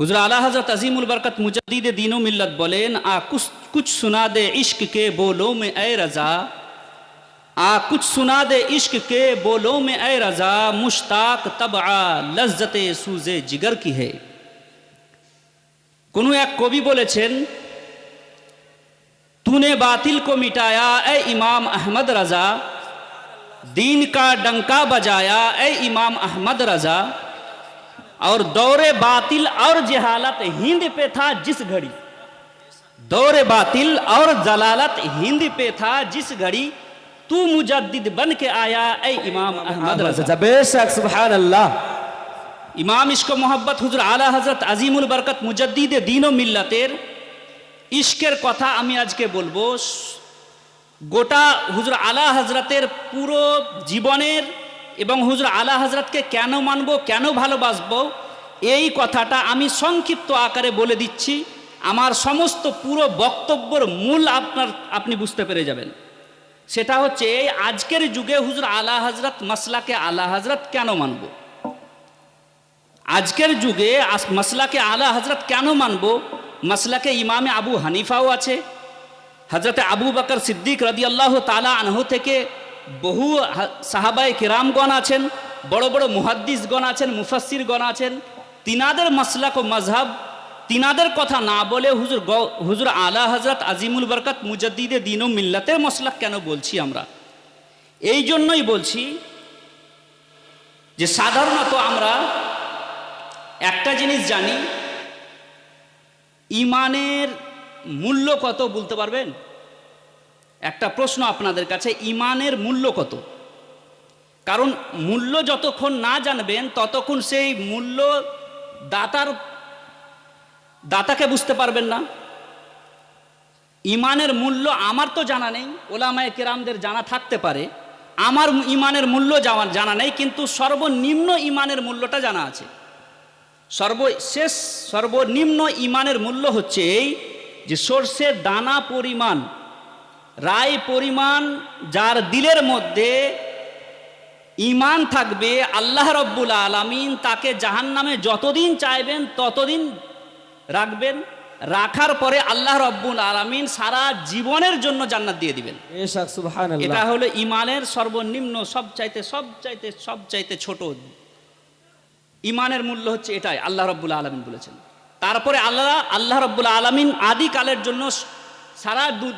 حضر اللہ حضرت عظیم البرکت مجدد دین و ملت بولین، آ کچھ سنا دے عشق کے بولوں میں اے رضا۔ آ کچھ سنا دے عشق کے بولوں میں اے رضا۔ مشتاق طبعہ لذت سوز جگر کی ہے۔ کنو ایک کو بھی بولے چھن تو نے باطل کو مٹایا اے امام احمد رضا۔ دین کا ڈنکا بجایا اے امام احمد رضا۔ और दौरे बातिल और जहालत हिंद पे था जिस घड़ी दौरे बातिल और जलालत हिंद पे था जिस घड़ी तू मुजद्दिद बन के आया ए इमाम अहमद रजा বেশক সুবহান আল্লাহ ইমাম ইস্ক মোহাব্বত হুজুর আলা হজরত আজিমুল বরকত মুজদ্দিদে দিন ও মিল্লাতের ইশকের কথা আমি আজকে বলবো গোটা হুজুর আলা হজরতের পুরো জীবনের এবং হুজুর আলা হজরতকে কেন মানবো, কেন ভালোবাসবো, এই কথাটা আমি সংক্ষিপ্ত আকারে বলে দিচ্ছি। আমার সমস্ত পুরো বক্তব্যর মূল আপনার, আপনি বুঝতে পেরে যাবেন। সেটা হচ্ছে, এই আজকের যুগে হুজুর আলা হজরত মাসলাকে আলা হজরত কেন মানবো? আজকের যুগে মাসলাকে আলা হজরত কেন মানব? মাসলাকে ইমামে আবু হানিফাও আছে। হজরতে আবু বকর সিদ্দিক রদি আল্লাহ তালা আনহু থেকে বহু সাহাবায়ে কিরামগণ আছেন, বড় বড় মুহাদ্দিসগণ আছেন মুফাসিরগণ আছেন। তিনাদের মাসলাক ও মজহব তিনাদের কথা না বলে হুজুর হুজুর আলা হজরত আজিমুল বরকত মুজদ্দিদে দিন ও মিল্লাতের মশলাক কেন বলছি আমরা? এই জন্যই বলছি যে সাধারণত আমরা একটা জিনিস জানি, ইমানের মূল্য কত বলতে পারবেন? একটা প্রশ্ন আপনাদের কাছে, ইমানের মূল্য কত? কারণ মূল্য যতক্ষণ না জানবেন, ততক্ষণ সেই মূল্য দাতার, দাতাকে বুঝতে পারবেন না। ইমানের মূল্য আমার তো জানা নেই, ওলামায় কেরামদের জানা থাকতে পারে। আমার ইমানের মূল্য জানা- জানা নেই, কিন্তু সর্বনিম্ন ইমানের মূল্যটা জানা আছে। সর্বশেষ, সর্বনিম্ন ইমানের মূল্য হচ্ছে এই যে সর্ষের দানা পরিমাণ রায় পরিমাণ যার দিলের মধ্যে ইমান থাকবে আল্লাহ রব্বুল আলামিন তাকে জাহান্নামে যতদিন চাইবেন ততদিন রাখবেন। রাখার পরে আল্লাহ রব্বুল আলামিন সারা জীবনের জন্য জান্নাত দিয়ে দিবেন। এটা হলো ইমানের সর্বনিম্ন সব চাইতে সব চাইতে সব চাইতে ছোট। ইমানের মূল্য হচ্ছে এটাই আল্লাহ রব্বুল আলমিন বলেছেন। তারপরে আল্লাহ আল্লাহ রব্বুল আলমিন আদি কালের জন্য সারা দু-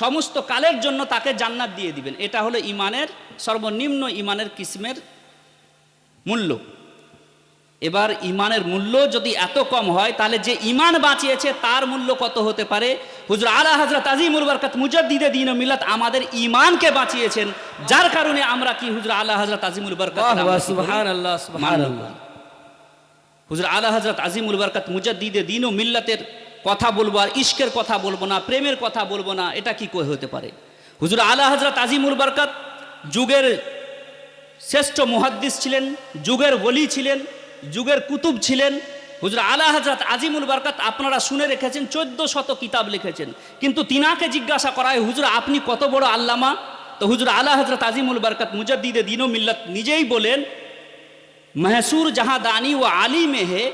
সমস্ত কালের জন্য তাকে জান্নাত দিয়ে দিবেন। এটা হলো ইমানের সর্বনিম্ন ইমানের কিসমের মূল্য। এবার ইমানের মূল্য যদি এত কম হয় তাহলে যে ইমান বাঁচিয়েছে তার মূল্য কত হতে পারে? হুজুর আলা হজরত আজিমুল বরকত মুজদ্দিদে দিন ও মিলাত আমাদের ইমানকে বাঁচিয়েছেন যার কারণে আমরা কি হুজুর আলা হজরত আজিমুল বরকত হুজুর আলা হজরত আজিমুল বরকত মুজদ্দিদে দিন ও মিল্লাতের কথা বলব আর ইশকের কথা বলব না, প্রেমের কথা বলব না, এটা কি কয়ে হতে পারে? হুজুর আলা হাজরা তাজিমুল বরকত যুগের শ্রেষ্ঠ মুহাদ্দিস ছিলেন, যুগের বলি ছিলেন, যুগের কুতুব ছিলেন। হুজুর আলা হাজরাত আজিমুল বারকাত আপনারা শুনে রেখেছেন, চোদ্দ শত কিতাব লিখেছেন। কিন্তু তিনাকে জিজ্ঞাসা করা হয় হুজুর আপনি কত বড় আল্লামা? তো হুজুর আলা হাজরাত আজিমুল বারকাত মুজাদ্দিদে দিনও মিল্লত নিজেই বলেন, মেহসুর জাহাদানি ও আলী মেহে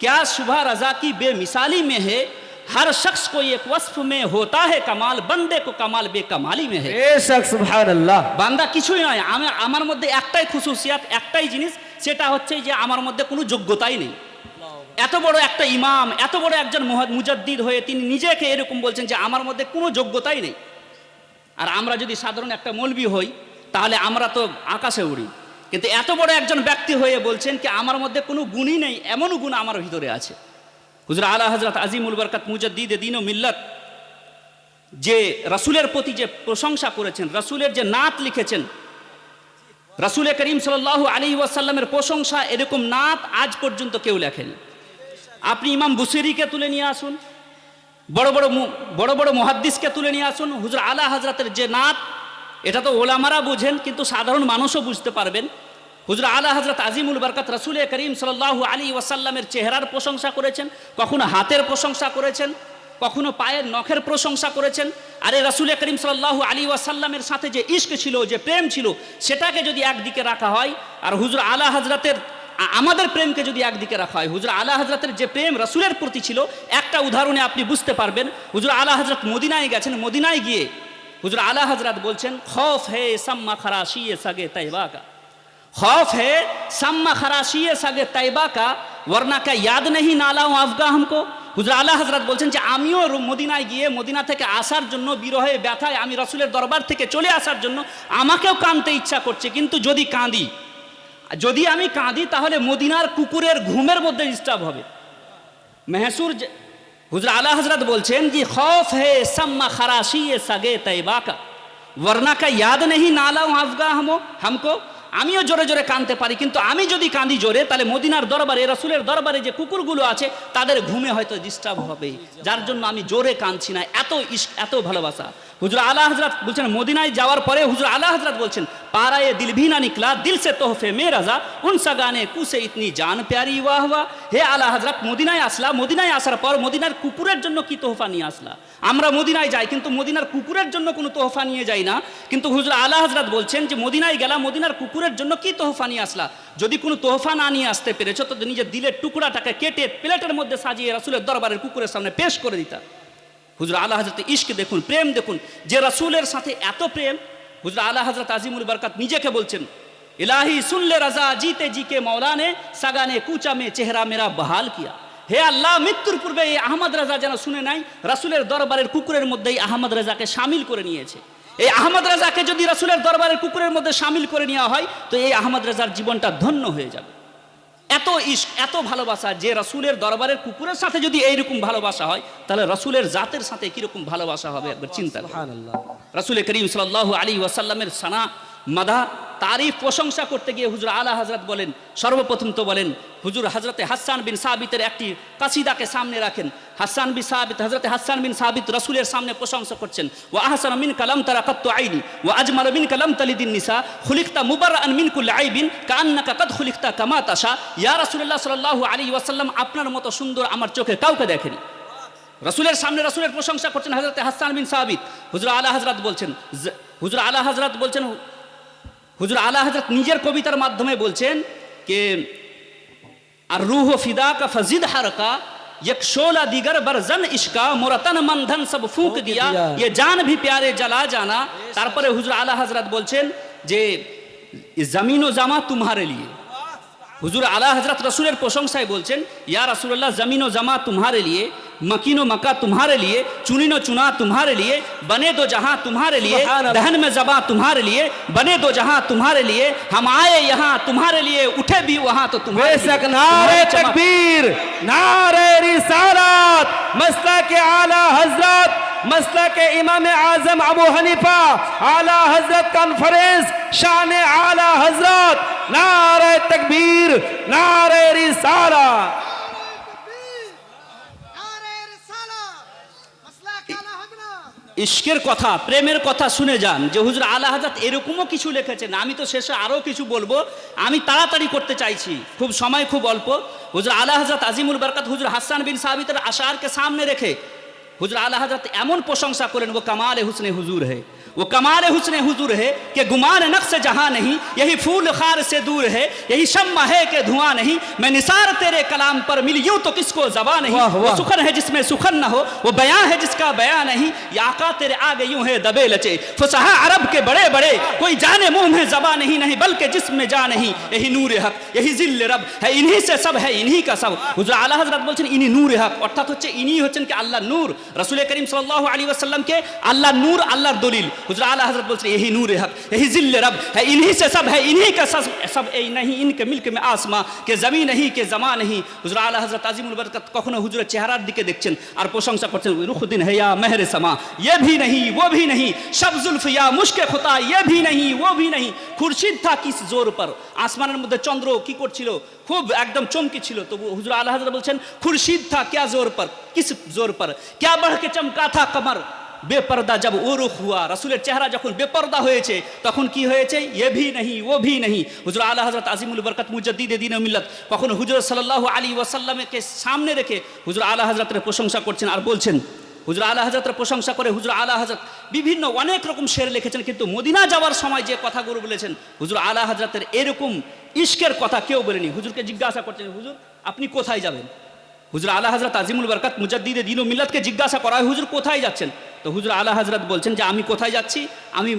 क्या सुबह रजा की बेमिसाली में है हर शख्स को एक वस्फ में होता है कमाल बंदे को कमाल बेकमाली में है বেশক সুবহান আল্লাহ বান্দা কিছুই নয় আমি আমার মধ্যে একটাই খুশুসিয়াত একটাই জিনিস সেটা হচ্ছে যে আমার মধ্যে কোনো যোগ্যতাই নেই এত বড় একটা ইমাম এত বড় একজন মুহাদ- মুজাদ্দিদ হয়ে তিনি নিজেকে এরকম বলছেন যে আমার মধ্যে কোনো যোগ্যতাই নেই আর আমরা যদি সাধারণ একটা মৌলবি হই তাহলে আমরা তো আকাশে উড়ি কিন্তু এত বড় একজন ব্যক্তি হয়ে বলছেন কি, আমার মধ্যে কোনো গুণই নেই এমন গুণ আমার ভিতরে আছে। হুজুর আলা হজরত আজিমুল বরকত মুজদ্দিদ দিন ও মিল্লত যে রাসূলের প্রতি যে প্রশংসা করেছেন, রাসূলের যে নাত লিখেছেন, রাসূলে করিম সাল্লাল্লাহু আলাইহি ওয়াসাল্লামের প্রশংসা এরকম নাত আজ পর্যন্ত কেউ লেখেনি আপনি ইমাম বুসিরিকে তুলে নিয়ে আসুন, বড় বড় বড় বড় মহাদ্দিসকে তুলে নিয়ে আসুন, হুজুর আলা হজরতের যে নাত এটা তো ওলামারা বুঝেন, কিন্তু সাধারণ মানুষও বুঝতে পারবেন। হুজুর আলা হজরত আজিমুল বরকত রসুল করিম সাল্লাল্লাহু আলী ওয়াসাল্লামের চেহারার প্রশংসা করেছেন, কখনো হাতের প্রশংসা করেছেন, কখনো পায়ের নখের প্রশংসা করেছেন। আরে রসুল করিম সাল্লাল্লাহু আলী ওয়াসাল্লামের সাথে যে ইস্ক ছিল, যে প্রেম ছিল, সেটাকে যদি একদিকে রাখা হয়, আর হুজুর আলা হজরতের আমাদের প্রেমকে যদি একদিকে রাখা হয়, হুজুর আলা হজরতের যে প্রেম রসুলের প্রতি ছিল, একটা উদাহরণে আপনি বুঝতে পারবেন, হুজুর আলা হজরত মদিনায় গেছেন, মদিনায় গিয়ে হুজুর আলা হজরত বলছেন, খফ হে সাম্মা খারাশিয়ে সাগে তাইবা কা। খফ হে সাম্মা খারাশিয়ে সাগে তাইবা কা ওরনা কা ইয়াদ নেহি নালাও আফগা হামকো? হুজুর আলা হজরত বলছেন যে, আমিও মদিনায় গিয়ে মদিনা থেকে আসার জন্য বিরহে ব্যথায় আমি রসুলের দরবার থেকে চলে আসার জন্য আমাকেও কাঁদতে ইচ্ছা করছে, কিন্তু যদি কাঁদি, যদি আমি কাঁদি তাহলে মদিনার কুকুরের ঘুমের মধ্যে ডিস্টার্ব হবে। মেহসুর হুজরা আলা হজরত বলছেন যে, খফ হে সাম্মা খারাশি এ সাগে তাইবাকা। কা কা ইয়াদ নেহি নালাও আফগা হামো, হামকো। আমিও জোরে জোরে কাঁদতে পারি, কিন্তু আমি যদি কাঁদি জোরে, তাহলে মদিনার দরবারে, রসুলের দরবারে যে কুকুরগুলো আছে, তাদের ঘুমে হয়তো ডিস্টার্ব হবে। যার জন্য আমি জোরে কাঁদছি না। এত এত ভালোবাসা। হুজুর আলা হজরত বলছেন, মদিনায় যাওয়ার পরে হুজুর আলা হজরত বলছেন পারায়ে দিল ভি না নিকলা দিল সে তোহফে মে রাজা উন সাগানে কুসে ইতনি জান প্যারি ওয়াহ ওয়াহ হে আলা হজরত মদিনায় আসলা মদিনায় আসার পর মদিনার কুকুরের জন্য কি তোহফা নিয়ে আসলা আমরা মদিনায় যাই কিন্তু মদিনার কুকুরের জন্য কোনো তোহফা নিয়ে যাই না কিন্তু হুজুর আলা হজরত বলছেন যে মদিনায় গেলাম মদিনার কুকুরের জন্য কি তোহফা নিয়ে আসলা যদি কোনো তোহফা না নিয়ে আসতে পেরেছ তো নিজের দিলের টুকরাটাকে কেটে প্লেটের মধ্যে সাজিয়ে রাসুলের দরবারের কুকুরের সামনে পেশ করে দিতা হুজুর আলা হজরত ইশক দেখুন প্রেম দেখুন যে রাসূলের সাথে এত প্রেম হুজুর আলা হজরত আজিমুল বরকাত নিজেকে বলছেন, ইলাহি সুনলে রাজা, জিতে জি কে মৌলা ने সাগানে কুচা মে চেহারা মেরা বহাল কিয়া। হে আল্লাহ, মৃত্যুর পূর্বে এই আহমদ রাজা যেন শুনে নাই, রাসুলের দরবারের কুকুরের মধ্যেই আহমদ রাজাকে সামিল করে নিয়েছে। এই আহমদ রাজাকে যদি রাসুলের দরবারের কুকুরের মধ্যে সামিল করে নেওয়া হয়, তো এই আহমদ রাজার জীবনটা ধন্য হয়ে যাবে। এত ইস এত ভালোবাসা যে রসুলের দরবারের কুকুরের সাথে যদি এইরকম ভালোবাসা হয় তাহলে রসুলের জাতের সাথে কীরকম ভালোবাসা হবে? একবার চিন্তা রসুল করিম সাল্লাহ আলী ওয়াসাল্লামের সানা মাদা তারিফ প্রশংসা করতে গিয়ে হুজুর আলা হজরত বলেন, সর্বপ্রথম তো বলেন, হুজুর হজরতে হাসান বিন সাবিতের একটি কাসিদাকে সামনে রাখেন। হাসান বিন সাবিত হজরতে হাসান বিন সাবিত রসুলের সামনে প্রশংসা করছেন ও আহসান মিন কালাম তারা কত্ত আইনি ও আজমাল মিন কালাম তালিদিন নিসা, খুলিকতা মুবার আন মিন কুল আইবিন কান্নাকা কদ খুলিকতা কামা তাসা ইয়া রাসুল্লাহ সাল্লাহ আলী ওয়াসাল্লাম, আপনার মতো সুন্দর আমার চোখে কাউকে দেখেনি। রসুলের সামনে রসুলের প্রশংসা করছেন হজরত হাসান বিন সাহাবিদ হুজুর আলা হজরত বলছেন, হুজুর আলা হজরত বলছেন হুজুর আলা হজরত নিজের কবিতার মাধ্যমে বলছেন কে আর রুহ ফিদা কা ফজিদ হারকা یک شولا دیگر برزن ইশকা মোরাতন মন্ধন সব ফুঁক দিয়া এ জান ভি প্যারে জ্বালা জানা। তারপরে হুজুর আলা হজরত বলছেন যে জমিন ও জামা তোমারে লিয়ে। হুজুর আলা হজরত রসুলের প্রশংসায় বলছেন ইয়া রাসুল্লাহ জমিন ও জামা তোমারে লিয়ে। مکین و مکہ تمہارے لیے چنین و چنا تمہارے لیے بنے دو جہاں تمہارے لیے دہن میں زباں تمہارے لیے بنے دو جہاں تمہارے لیے ہم آئے یہاں تمہارے لیے اٹھے بھی وہاں تو تمہارے بے شک نعرہ تکبیر نعرہ رسالت مسلک اعلی حضرت مسلک امام اعظم ابو حنیفہ اعلی حضرت کانفرنس شان اعلی حضرت نعرہ تکبیر نعرہ رسالت ইস্কের কথা, প্রেমের কথা শুনে যান যে হুজুর আল্লাহ হাজাত এরকমও কিছু লিখেছেন, আমি তো শেষে আরও কিছু বলব, আমি তাড়াতাড়ি করতে চাইছি, খুব সময় খুব অল্প। হুজুর আল্লাহ হাজাত আজিমুল বরকাত, হুজুর হাসান বিন সাবিতের আশারকে সামনে রেখে হুজুর আল্লাহ হাজাত এমন প্রশংসা করেন ও কামাল হুসনে হুজুর হে। وہ کمال حسن حضور ہے کہ گمان نقص جہاں نہیں یہی پھول خار سے دور ہے یہی شمع ہے کہ دھواں نہیں۔ میں نثار تیرے کلام پر مل یوں تو کس کو زباں نہیں؟ وہ سخن ہے جس میں سخن نہ ہو وہ بیان ہے جس کا بیان نہیں۔ یا آقا تیرے آگے یوں ہے دبے لچے۔ فسحہ عرب کے بڑے بڑے کوئی جانے موہ میں زباں نہیں نہیں بلکہ جسم میں جا نہیں۔ یہی نور حق یہی ذل رب ہے انہی سے سب ہے انہی کا سب۔ حضور اللہ حضرت بلچن انہی نور حق۔ বলছেন ইনি নূর হক অর্থাৎ হচ্ছে کہ اللہ نور۔ رسول کریم صلی اللہ علیہ وسلم کے اللہ نور اللہ دلیل۔ حضر اعلیٰ حضرت بولتے ہیں، یہی نور حق، یہی ذل رب ہے، انہی سے سب ہے، انہی کا سب اے نہیں، ان کے ملک میں آسما کہ زمین نہیں، کہ زمان نہیں۔ حضر اعلیٰ حضرت عظیم البرکت کخن حجر چہرہ دکھے কখনো اور پوشنگ سے দেখছেন আর رخ دن ہے یا مہر سما یہ بھی نہیں، وہ بھی نہیں۔ شب ظلف یا مشک خطا، یہ بھی نہیں، وہ بھی نہیں۔ خرشید تھا کس زور پر؟ آسمان مدد چندرو کی کوٹ কি خوب ایک دم چمکی چھلو۔ تو হুজুর আল্লাহ حضرت بلچن خرشید تھا کیا زور پر؟ کس زور پر؟ کیا بڑھ کے چمکا تھا کمر বেপর্দা জব রুখ হুয়া। রসুলের চেহারা যখন বেপর্দা হয়েছে, তখন কি হয়েছে? এ ভি নেহি, ও ভি নেহি। হুজুর আল্লাহ হজরত আজিমুল বরকত মুজদ্দিদ দিন মিল্লত। কখনো হুজুর সাল্লাল্লাহু আলী ওয়াসাল্লামকে সামনে রেখে হুজুর আল্লাহ হজরতের প্রশংসা করছেন আর বলছেন, হুজুর আলা হাজরতের প্রশংসা করে হুজুর আলা হাজরত বিভিন্ন অনেক রকম শের লিখেছেন, কিন্তু মদিনা যাওয়ার সময় যে কথাগুলো বলেছেন, হুজুর আলা হাজরতের এরকম ইশকের কথা কেউ বলেনি। হুজুরকে জিজ্ঞাসা করছেন, হুজুর, আপনি কোথায় যাবেন? হুজুর আলা হজরত আজিমুল বরকাত মুজাদ্দিদে দিন মিল্লাতকে জিজ্ঞাসা করা হয়, হুজুর, কোথায় যাচ্ছেন? তো হুজুর আলা হাজরত বলছেন যে আমি কোথায় যাচ্ছি? আমি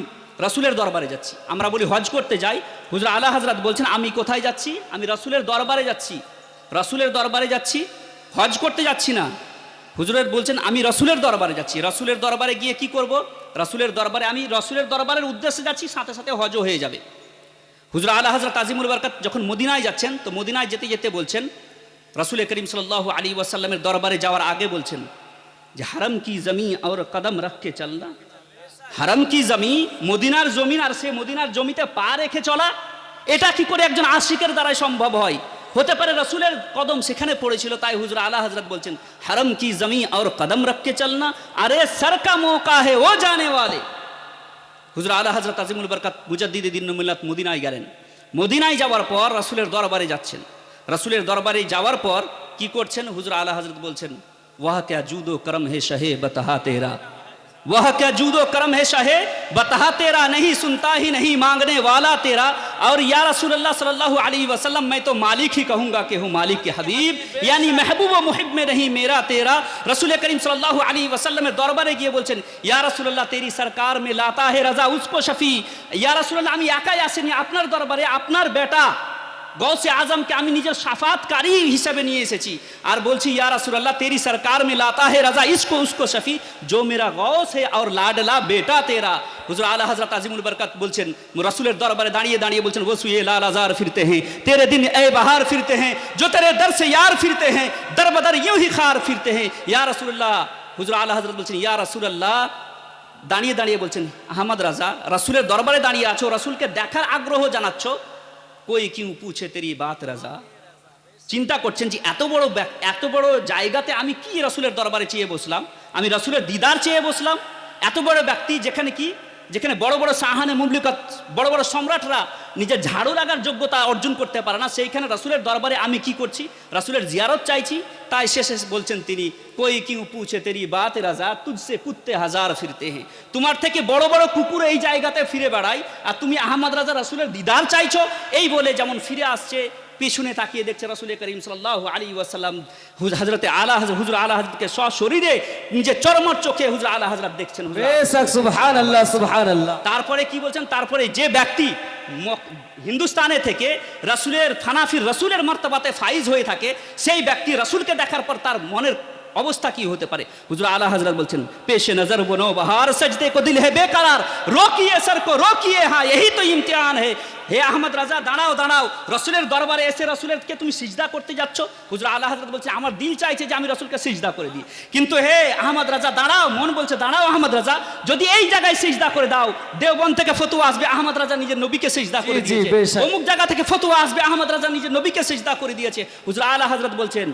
রাসুলের দরবারে যাচ্ছি। আমরা বলি হজ করতে যাই। হুজুর আলা হজরত বলছেন, আমি কোথায় যাচ্ছি? আমি রাসুলের দরবারে যাচ্ছি। রাসুলের দরবারে যাচ্ছি। হজ করতে যাচ্ছি না। হুজুরের বলছেন, আমি রসুলের দরবারে যাচ্ছি। রসুলের দরবারে গিয়ে কি করব? রসুলের দরবারে, আমি রসুলের দরবারের উদ্দেশ্যে যাচ্ছি, সাথে সাথে হজও হয়ে যাবে। হুজুর আলা হজরত আজিমুল বরকাত যখন মদিনায় যাচ্ছেন, তো মদিনায় যেতে যেতে বলছেন, রসুল করিম সাল্লাহ আলী ওয়াসাল্লামের দরবারে যাওয়ার আগে বলছেন যে হারাম কি জমি আর কদম রাখকে চলনা? হারাম কি জমি? মদিনার জমিন আর সে মদিনার জমিতে পা রেখে চলা, এটা কি করে একজন আশিকের দ্বারাই সম্ভব হয়? হতে পারে রসুলের কদম সেখানে পড়েছিল, তাই হুজুর আলা হজরত বলছেন, হারাম কি জমি আর কদম রাখকে চলনা? আরে সরকা মৌকা হে, ও জানে ওয়ালে। হুজুর আলা হজরত আজিমুল বরকাত মুজাদ্দিদ দিন মিল্লাত মদিনায় গেলেন। মদিনায় যাওয়ার পর রাসুলের দরবারে যাচ্ছেন। রাসুলের দরবারে যাওয়ার পর কি করছেন? হুজুর আলা হজরত বলছেন وہ کیا جود و کرم ہے شہے بتہا تیرا؟ وہ کیا جود و کرم ہے شہے بتہا تیرا؟ نہیں سنتا ہی نہیں مانگنے والا تیرا۔ اور یا رسول اللہ صلی اللہ علیہ وسلم، میں تو مالک ہی کہوں گا کہ ہوں مالک کے حبیب یعنی محبوب و محب میں نہیں میرا تیرا۔ رسول کریم صلی اللہ علیہ وسلم میں دربارے گیے বলছেন یا رسول اللہ تیری سرکار میں لاتا ہے رضا، اس کو شفی یا رسول اللہ আমি একাই আসিনি আপনার দরবারে اپنر بیٹا۔ গৌসে আজমকে আমি নিজের সাফাতকারী হিসাবে নিয়ে এসেছি। আর বলছি, ইয়া তেরি সরকার মে লাতা হে রাজা, ইসকো উসকো শফি জো মেরা গৌস হে আর লাডলা বেটা তেরা। হুজুর আলা হজরত আজিমুল বরকত বলছেন, রসুলের দরবারে দাঁড়িয়ে দাঁড়িয়ে বলছেন ওসু এ লাল আজার ফিরতে হ্যাঁ তেরে দিন এ বাহার ফিরতে হ্যাঁ জো তেরে দর সে ইয়ার ফিরতে হ্যাঁ দর বদর ইউ হি খার ফিরতে হ্যাঁ ইয়া রাসুল্লাহ হুজুর আলা হজরত বলছেন, ইয়া রাসুল্লাহ দাঁড়িয়ে দাঁড়িয়ে বলছেন, আহমদ রাজা, রসুলের দরবারে দাঁড়িয়ে আছো, রসুলকে দেখার আগ্রহ জানাচ্ছো কই কিউ পুছে তেরি বাত রাজা চিন্তা করছেন যে এত বড় এত বড় জায়গাতে আমি কি রসুলের দরবারে চেয়ে বসলাম? আমি রসুলের দিদার চেয়ে বসলাম? এত বড় ব্যক্তি যেখানে কি যেখানে বড় বড় সাহানে মুমলিকত, বড় বড় সম্রাটরা নিজের ঝাড়ু লাগার যোগ্যতা অর্জন করতে পারে না। সেইখানে রসুলের দরবারে আমি কি করছি? রসুলের জিয়ারত চাইছি। তাই শেষে বলছেন তিনি, কই কিউ পুছে তেরি বাত রাজা, তুঝসে কুত্তে হাজার ফিরতে হে। তোমার থেকে বড় বড় কুকুর এই জায়গাতে ফিরে বেড়ায় আর তুমি আহমদ রাজা রসুলের দিদার চাইছো? এই বলে যেমন ফিরে আসছে পিছনে তাকিয়ে দেখছে রসুল করিম সাল্লাহ আলী ওয়াসাল্লাম হজরতে আলা হাজর হুজুর আলা স সশরীরে নিজের চরমর চোখে হুজুর আলা হাজরত দেখছেন তারপরে কি বলছেন? তারপরে যে ব্যক্তি হিন্দুস্তানে থেকে রসুলের থানাফির রসুলের মর্তবাতে ফাইজ হয়ে থাকে সেই ব্যক্তি রসুলকে দেখার পর তার মনের অবস্থা কি হতে পারে? হুজুর আলা হজরত বলছেন পেশে নজর বনো বাহার সজদে কো দিল হে বেকারার রোকিয়ে সর কো রোকিয়ে হ্যাঁ यही তো ইমতিহান হে। হে আহমদ রাজা দাঁড়াও দাঁড়াও রসুলের দরবারে এসে রসুলেরকে তুমি সিজদা করতে যাচ্ছ? হুজুর আল্লাহ হজরত বলছে আমার দিল চাইছে যে আমি রসুলকে সিজদা করে দিই। কিন্তু হে আহমদ রাজা দাঁড়াও মন বলছে দাঁড়াও আহমদ রাজা যদি এই জায়গায় সিজদা করে দাও দেওবন থেকে ফতুয়া আসবে আহমদ রাজা নিজের নবীকে সিজদা করে দিয়েছে। অমুক জায়গা থেকে ফতুয়া আসবে আহমদ রাজা নিজের নবীকে সিজদা করে দিয়েছে। হুজুর আলা হজরত বলছেন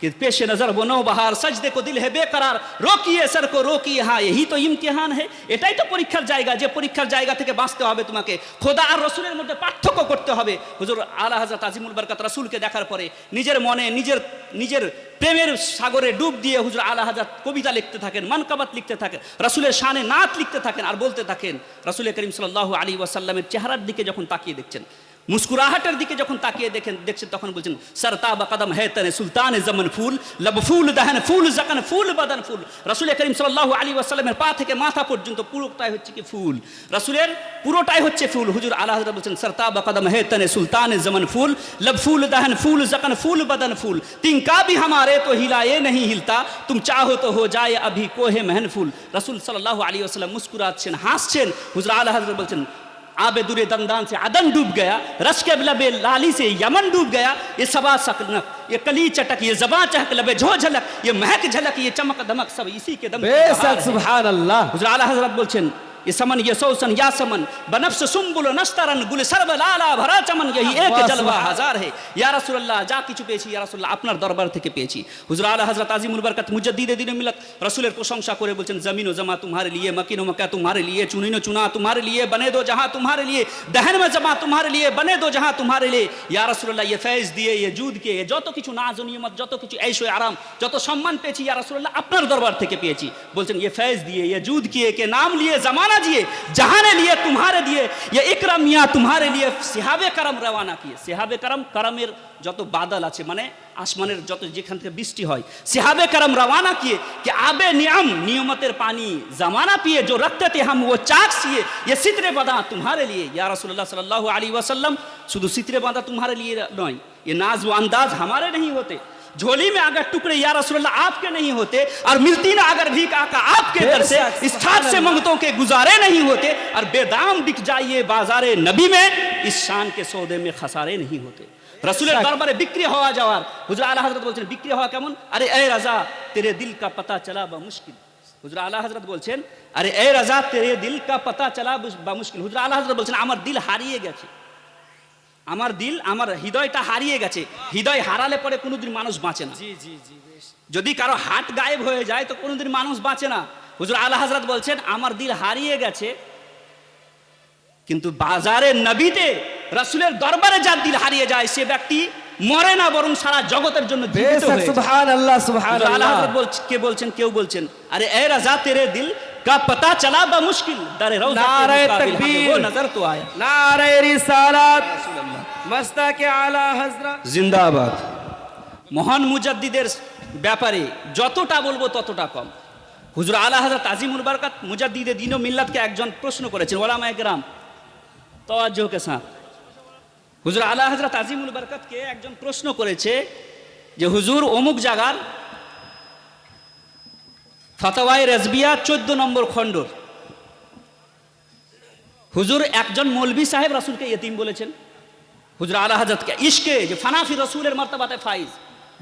कि पेश नजर बनो बहार सजदे को दिल है बेकरार रोकिए सर को रोकिए হ্যাঁ यही তো ইমতিহান হে এটাই তো পরীক্ষার জায়গা যে পরীক্ষার জায়গা থেকে বাঁচতে হবে তোমাকে খোদা আর রসুলের মধ্যে পার্থক্য করতে হবে হুজুর আলা হাজরত আজিমুল বরকত রসুলকে দেখার পরে নিজের মনে নিজের নিজের প্রেমের সাগরে ডুব দিয়ে হুজুর আলা হাজার কবিতা লিখতে থাকেন মানকাবাত লিখতে থাকেন রসুলের শানে নাত লিখতে থাকেন আর বলতে থাকেন রসুল করিম সাল্লাহ আলী ওয়াসাল্লামের চেহারার দিকে যখন তাকিয়ে দেখছেন মুস্কুরাহাটের দিকে যখন তাকিয়ে দেখেন, দেখছেন, তখন বলছেন সরতা বা কদম হে তনে সুলতান জমন ফুল, লব ফুল দাহন ফুল জাকান ফুল বাদান ফুল। রসুল করিম সাল্লাহ আলী ওয়াসাল্লামের পা থেকে মাথা পর্যন্ত পুরোটাই হচ্ছে কি ফুল। রসুলের পুরোটাই হচ্ছে ফুল। হুজুর আল্লাহ বলছেন সরতা বা কদম হে তনে সুলতান জমন ফুল, লব ফুল দাহন ফুল জাকান ফুল বাদন ফুল। তিনকা ভি হামারে তো হিলায়ে নহি হিলতা, তুম চাহো তো হো যায়, আভি কোহে মেহন ফুল। রসুল সাল্লাহ আলী ওয়াসাল্লাম মুস্কুরাচ্ছেন, হাসছেন। হুজুর আল্লাহ বলছেন آبِ دُرِ دندان سے عدن ڈوب گیا رش کے لالی سے یمن ڈوب گیا یہ سبا سکنک یہ کلی چٹک یہ زباں چہک لبِ جھو جھلک یہ مہک جھلک یہ چمک دمک سب اسی کے دم سبحان اللہ۔ حضرت بولچن इसमन ये सौसन यासमन बनफ्स सुम्बुल नस्तरन गुल सर्व लाला भरा चमन यही एक जलवा हजार है या रसूल अल्लाह যা কিছু পেয়েছি ইয়া রাসূলুল্লাহ আপনার দরবার থেকে পেয়েছি। হুজুর আলা হযরত আজিমুল বরকত মুজাদ্দিদ দিন মিলত রাসূলের প্রশংসা করে বলছেন জমিন ও জমা তোমারে লিয়ে মকিন ও মক্কা তোমারে লিয়ে চুনিন চুনা তোমারে লিয়ে বনে দো जहां तुम्हारे लिए दहन में जमा तुम्हारे लिए बने दो जहां तुम्हारे लिए या রাসূলুল্লাহ ये ফেজ দিয়ে ये জুদ কে যত কিছু নাজ ও নিয়ামত যত কিছু ঐশ ও আরাম যত সম্মান পেয়েছি ইয়া রাসূলুল্লাহ আপনার দরবার থেকে পেয়েছি। বলছেন ये ফেজ দিয়ে ये জুদ কিয়ে কে নাম লিয়ে জামানা سمجھئے جہانے لیے، تمہارے لیے یہ اکرم یا تمہارے لیے صحابے کرم روانہ کیے۔ صحابے کرم، کرمیر جو تو بادل آچے منے মানে جو تو جکھن থেকে بیسٹی ہوئی صحابے کرم روانہ کیے کہ آبے نعم نیومتر پانی زمانہ پیے، جو رکھتے تھے ہم، وہ چاک سیے۔ یہ سترے بادا تمہارے لیے، یا رسول اللہ صلی اللہ علیہ وسلم سدو سترے بادا تمہارے لیے নয় یہ ناز و انداز ہمارے نہیں ہوتے۔ جھولی میں اگر ٹکڑے یا رسول اللہ آپ کے نہیں ہوتے اور ملتی نہ اگر بھی کہا کہ آپ کے در سے اس چھاپ سے منگتوں کے گزارے نہیں ہوتے اور بے دام بک جائیے بازار نبی میں اس شان کے سودے میں خسارے نہیں ہوتے۔ رسول اللہ بربر بکری ہوا جوار۔ حضر اللہ حضرت بولتے ہیں بکری ہوا کمن؟ ارے اے رضا تیرے دل کا پتا چلا بمشکل حضر اللہ حضرت بولتے ہیں ارے اے رضا تیرے دل کا پتا چلا بمشکل حضر اللہ حضرت بولتے ہیں عمر دل ہاریے گیا چھے আমার দিল আমার হৃদয়টা হারিয়ে গেছে হৃদয় হারালে পরে কোনোদিন মানুষ বাঁচে না জি জি জি বেশ যদি কারো হাট গায়েব হয়ে যায় তো কোনোদিন মানুষ বাঁচে না হুজুর আল্লাহ হাজরত বলছেন আমার দিল হারিয়ে গেছে কিন্তু বাজারের নবীতে রাসূলের দরবারে যার দিল হারিয়ে যায় সে ব্যক্তি মরে না বরং সারা জগতের জন্য জীবিত বেশক হয়ে যায়। সুবহান আল্লাহ সুবহান হুজুর আলা আল্লাহ হযরত বলছে কে বলছেন কেউ বলছেন আরে এ রাজা তেরে দিল का पता चला बा मुश्किल दरे रौजा के नारे मुकाबिल हमें तकबीर। वो नजर तो आया নারে রিসালাত মস্তাকে আলা হযরত জিন্দাবাদ। মহান মুজাদ্দিদের ব্যাপারে যতটা বলব ততটা কম। হুজুর আলা হাজরত তাজিমুল বারকাত মুজাদ্দিদে দিন ও মিল্লাতকে একজন প্রশ্ন করেছেন ওলামা একরাম তওয়াজ্জুহ কে সাথ? হুজুর আলা হজরত তাজিমুল বারকাতকে একজন প্রশ্ন করেছে যে হুজুর অমুক জাগার ফতওয়াই রাজবিয়া চোদ্দ নম্বর খণ্ডর। হুজুর একজন মৌলভী সাহেব রাসূলকে ইয়েতিম বলেছেন। হুজরা আলা হাজরতকে ইশকে, যে ফানাফি রসুলের মর্তাবাতে ফাইজ।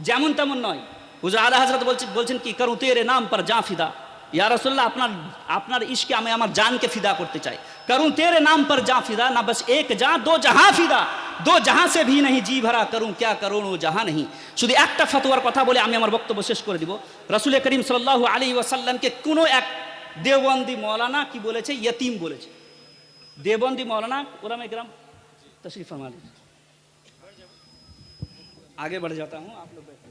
যেমন তেমন নয়। হুজরা আলা হাজরত বলছেন বলছেন কি, করু তেরে নাম পর যা ফিদা। ইয়া রসুল্লাহ আপনার আপনার ইশকে আমি আমার জানকে ফিদা করতে চাই। করু তেরে নাম পর যা ফিদা, না বস এক যা, দো জাহা ফিদা। দো জাহা সে ভি নাহি জি ভরা, করু ক্যা করুন ও জাহা নাহি। শুধু একটা ফতোয়ার কথা বলে আমি আমার বক্তব্য শেষ করে দিব। রসুল করিম সাল্লাহ আলী ওয়াসাল্লামকে কোনো এক দেবন্দি মৌলানা কি বলেছে? ইয়তিম বলেছে। দেবন্দি মৌলানা, ওরামে গ্রাম, তশরিফ আমাদের आगे बढ़ जाता हूँ आप लोग बैठे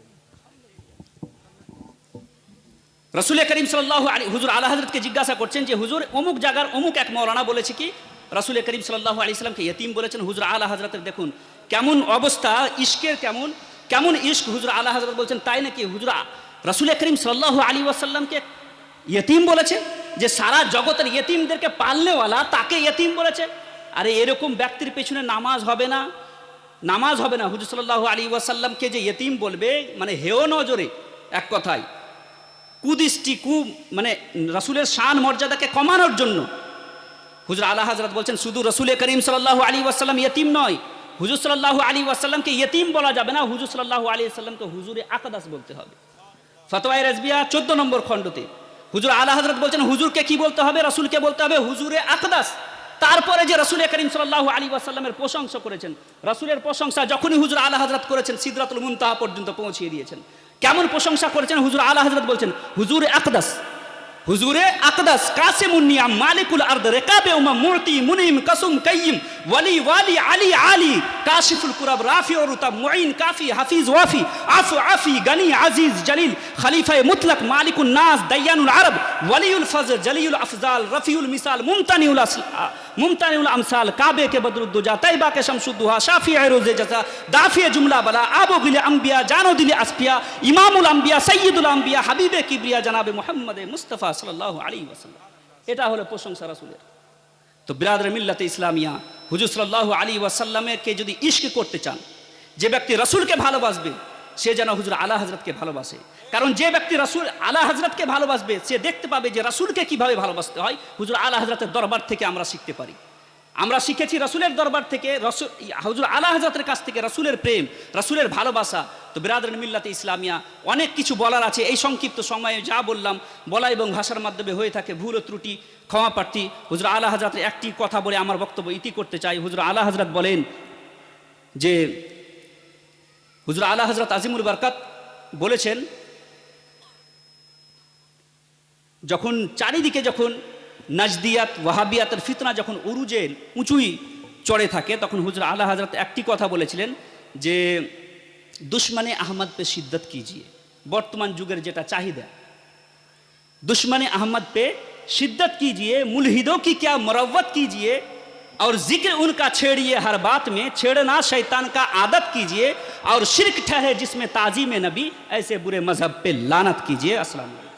রসুল করিম সাল্লাহ আলী হুজুর আলা হজরতকে জিজ্ঞাসা করছেন যে হুজুর অমুক জায়গার অমুক এক মৌলানা বলেছে কি রসুল করিম সাল্লাহ আলী ইসলামকে ইয়তিম বলেছেন হুজুর আলা হজরতের দেখুন কেমন অবস্থা ইশকের কেমন কেমন ইশক হুজুর আলা হজরত বলছেন তাই নাকি হুজুর রসুল করিম সাল্লাহ আলী ওয়াসাল্লামকে ইয়তিম বলেছে যে সারা জগতের ইয়তিমদেরকে পালনেওয়ালা তাকে ইয়তিম বলেছে আরে এরকম ব্যক্তির পেছনে নামাজ হবে না নামাজ হবে না। হুজুর সাল্লাহ আলী ওয়াসাল্লামকে যে ইয়তিম বলবে মানে হেও নজরে, এক কথায়। কুদৃষ্টি, কু মানে রাসুলের শান, মর্যাদাকে কমানোর জন্য। হুজুর আলা হাজরত বলছেন, শুধু রসুলে করিম সাল্লাহ আলী ওয়াসাল্লাম ইয়তিম নয়, হুজুর সাল্লাহ আলী ওয়াসাল্লামকে ইয়তিম বলা যাবে না, হুজুর সাল্লাহ আলী আসাল্লামকে হুজুরে আকাদাস বলতে হবে। ফতোয়াই রাজবিয়া চোদ্দ নম্বর খণ্ডতে। হুজুর আলা হজরত বলছেন, হুজুরকে কি বলতে হবে? রসুলকে বলতে হবে হুজুরে আকদাস। তারপরে যে রসুল করিম সাল্লাহ আলী আসাল্লামের প্রশংসা করেছেন, রসুলের প্রশংসা যখনই হুজুর আলা হজরত করেছেন, সিদ্রাতুল মুনতাহা পর্যন্ত পৌঁছিয়ে দিয়েছেন। কেমন প্রশংসা করেছেন? হুজুর আলা হজরত বলছেন, হুজুরে আকদাস হুজুরে আকদাস কাসেমুন্নিয়াম মালিকুল আর্দ রেকাবে উমা মূর্তি মুনিম কাসুম কাইয়িম ওয়ালি ওয়ালি, আলী আলী। কাশিফুল কুরাব রাফি ও রুতাব কাফি, হাফিজ, ওয়াফি। আফু, আফি, গানি, আজিজ, জালিল, খালিফায় মুতলাক, মালিকুন নাস, দাইয়ানুল আরব, ওয়ালিউল ফজল, জলিউল আফজাল, রফিউল মিসাল, মুমতানিউল মুমতানিউল আমসাল কাবে কে বদরুদ্দুজা তাইবা কে শামসুদ্দুহা শাফি রোজে জাসা দাফিয়ে জুমলা বালা, আবু গিলে আম্বিয়া জানো দিলে আসপিয়া ইমামুল আম্বিয়া সৈয়দুল আম্বিয়া, হাবিবে কিবরিয়া, জানাবে মোহাম্মদে মুস্তফা সাল্লাহ আলী ওয়াসাল্লাম। এটা হলো প্রশংসা রাসুলের। তো বিরাদর মিল্লাতে ইসলামিয়া। হুজুর সাল্লাহ আলী ওয়াসাল্লামকে যদি ইস্ক করতে চান, যে ব্যক্তি রসুলকে ভালোবাসবে, সে যেন হুজুর আলা হজরতকে ভালোবাসে। কারণ যে ব্যক্তি রসুল আলা হজরতকে ভালোবাসবে, সে দেখতে পাবে যে রসুলকে কীভাবে ভালোবাসতে হয়। হুজুর আলা হজরতের দরবার থেকে আমরা শিখতে পারি। আমরা শিখেছি রসুলের দরবার থেকে রসুল হজুর আলা হজরতের কাছ থেকে রসুলের প্রেম, রসুলের ভালোবাসা। তো বিরাদর মিল্লাতে ইসলামিয়া, অনেক কিছু বলার আছে। এই সংক্ষিপ্ত সময়ে যা বললাম, বলা এবং ভাষার মাধ্যমে হয়ে থাকে ভুল ও ত্রুটি, ক্ষমা প্রার্থী। হুজুর আলা হজরতের একটি কথা বলে আমার বক্তব্য ইতি করতে চাই। হুজুর আলা হাজরাত বলেন যে, হুজুর আলা হজরত আজিমুল বরকাত বলেছেন, যখন চারিদিকে যখন নাজদিয়াত ওয়াহাবিয়াতের ফিতনা যখন উরুজে উঁচুই চড়ে থাকে তখন হুজুর আলা হজরত একটি কথা বলেছিলেন যে দুশ্মনে আহমদ পে শিদ্দত কিজিয়ে বর্তমান যুগের যেটা চাহিদা दुश्मन अहमद पे शिद्दत कीजिए मुलहिदों की क्या मरवत कीजिए और जिक्र उनका छेड़िए हर बात में छेड़ना शैतान का आदत कीजिए और शिरक ठहरे जिसमें ताजीम नबी ऐसे बुरे मजहब पे लानत कीजिए अस्सलाम वालेकुम